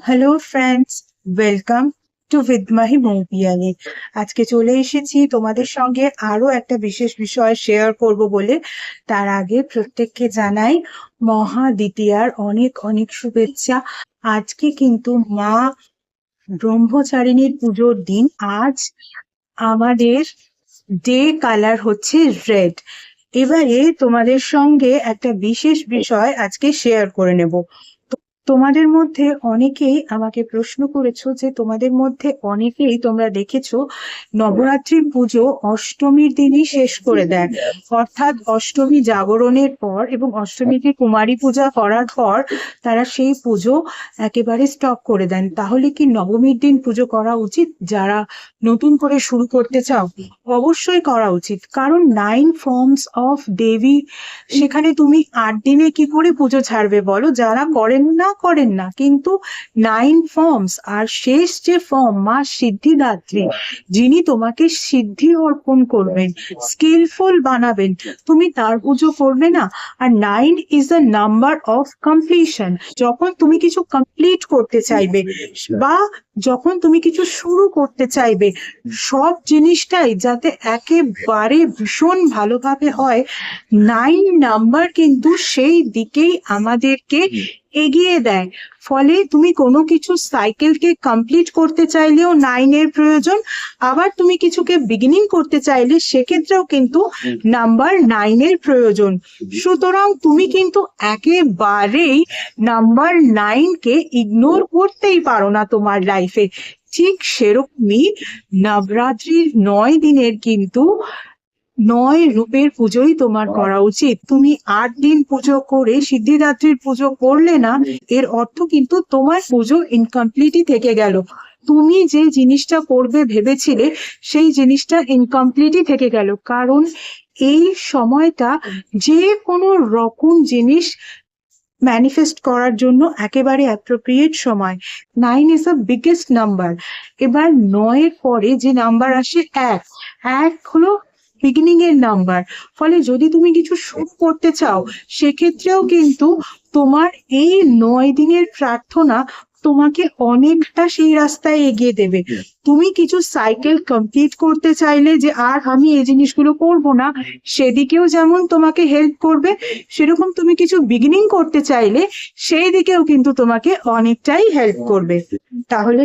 Hello friends welcome to বিদমাহি মৌপিয়ালি আজকে চলে এসেছি তোমাদের সঙ্গে আরও একটা বিশেষ বিষয় শেয়ার করব বলে। তার আগে প্রত্যেককে জানাই মহা দ্বিতীয়ার অনেক অনেক শুভেচ্ছা। আজকে কিন্তু মা ব্রহ্মচারিণীর পুজোর দিন। আজ আমাদের ডে কালার হচ্ছে রেড এবারে তোমাদের সঙ্গে একটা বিশেষ বিষয় আজকে শেয়ার করে নেব। তোমাদের মধ্যে অনেকেই আমাকে প্রশ্ন করেছ যে তোমাদের মধ্যে অনেকেই তোমরা দেখেছ নবরাত্রি পুজো অষ্টমীর দিনই শেষ করে দেয়। অর্থাৎ অষ্টমী জাগরণের পর এবং অষ্টমীতে কুমারী পূজা করার পর তারা সেই পুজো একেবারে স্টপ করে দেন। তাহলে কি নবমীর দিন পুজো করা উচিত? যারা নতুন করে শুরু করতে চাও, অবশ্যই করা উচিত। কারণ নাইন ফর্মস অফ দেবী সেখানে তুমি আট দিনে কি করে পুজো ছাড়বে বলো? যারা করেন না করেন না। কিন্তু নাইন ফর্মস আর শেষ যে ফর্ম মা সিদ্ধিদাত্রী যিনি তোমাকে সিদ্ধি অর্পণ করবেন স্কিলফুল বানাবেন তুমি তার পুজো করবে না। আর nine is the number of completion যখন তুমি কিছু কমপ্লিট করতে চাইবে বা যখন তুমি কিছু শুরু করতে চাইবে সব জিনিসটাই যাতে একেবারে ভীষণ ভালোভাবে হয় নাইন নাম্বার কিন্তু সেই দিকেই আমাদেরকে এগিয়ে দেয়। ফলে তুমি কোনো কিছু সাইকেলকে কমপ্লিট করতে চাইলেও নাইনের প্রয়োজন আবার তুমি কিছুকে বিগিনিং করতে চাইলে সেক্ষেত্রেও কিন্তু নাম্বার নাইনের প্রয়োজন। সুতরাং তুমি কিন্তু একেবারেই নাম্বার নাইনকে ইগনোর করতেই পারো না তোমার লাইফে ঠিক সেরকমই নবরাত্রির নয় দিনের কিন্তু নয় রূপের পুজোই তোমার করা উচিত। তুমি আট দিন পুজো করে সিদ্ধিদাত্রীর পুজো করলে না এর অর্থ কিন্তু তোমার পুজো ইনকমপ্লিটই থেকে গেল। তুমি যে জিনিসটা করবে ভেবেছিলে সেই জিনিসটা ইনকমপ্লিটই থেকে গেল। কারণ এই সময়টা যে কোনো রকম জিনিস ম্যানিফেস্ট করার জন্য একেবারে অ্যাপ্রোপ্রিয়েট সময়। Nine is the biggest number এবার নয়ের পরে যে নাম্বার আসে এক। এক হলো বিগিনিং এর নাম্বার ফলে যদি তুমি কিছু শুরু করতে চাও সেক্ষেত্রেও কিন্তু তোমার এই নয় দিনের প্রার্থনা তোমাকে অনেকটা সেই রাস্তায় এগিয়ে দেবে। তুমি কিছু সাইকেল কমপ্লিট করতে চাইলে যে আর আমি এই জিনিসগুলো করব না। সেদিকেও যেমন তোমাকে হেল্প করবে সেরকম তুমি কিছু বিগিনিং করতে চাইলে সেই দিকেও কিন্তু তোমাকে অনেকটাই হেল্প করবে। তাহলে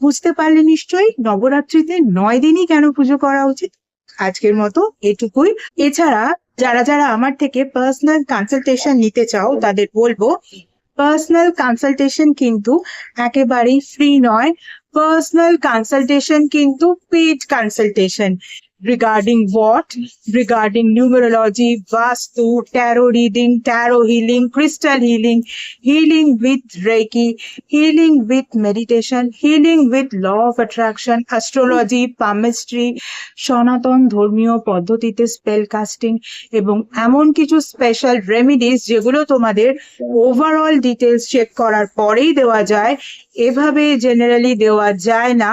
বুঝতে পারলে নিশ্চয়ই নবরাত্রিতে নয় দিনই কেন পুজো করা উচিত? আজকের মতো এটুকুই। এছাড়া যারা যারা আমার থেকে পার্সোনাল কনসালটেশন নিতে চাও, তাদের বলব পার্সোনাল কনসালটেশন কিন্তু একেবারেই ফ্রি নয়। পার্সোনাল কনসালটেশন কিন্তু paid consultation regarding what regarding numerology vastu tarot reading tarot healing crystal healing healing with reiki healing with meditation healing with law of attraction astrology palmistry সনাতন ধর্মীয় পদ্ধতিতে spell casting এবং এমন কিছু special remedies যেগুলো তোমাদের overall details check করার পরেই দেওয়া যায় এভাবে জেনারেলি দেওয়া যায় না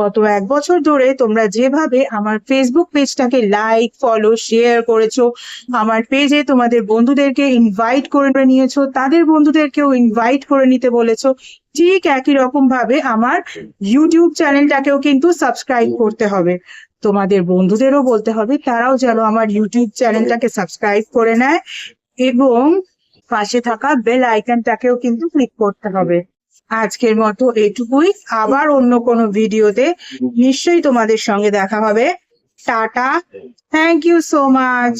গত এক বছর ধরে তোমরা যেভাবে আমার ফেসবুক পেজটাকে লাইক ফলো শেয়ার করেছ, আমার পেজে তোমাদের বন্ধুদেরকে ইনভাইট করে নিয়েছো, তাদের বন্ধুদেরকেও ইনভাইট করে নিতে বলেছ, ঠিক একই রকম ভাবে আমার ইউটিউব চ্যানেলটাকেও কিন্তু সাবস্ক্রাইব করতে হবে। তোমাদের বন্ধুদেরও বলতে হবে, তারাও যেন আমার ইউটিউব চ্যানেলটাকে সাবস্ক্রাইব করে নেয় এবং পাশে থাকা বেল আইকনটাকেও কিন্তু ক্লিক করতে হবে। আজকের মতো এটুকুই। আবার অন্য কোনো ভিডিওতে নিশ্চয়ই তোমাদের সঙ্গে দেখা হবে। Tata. Thank you so much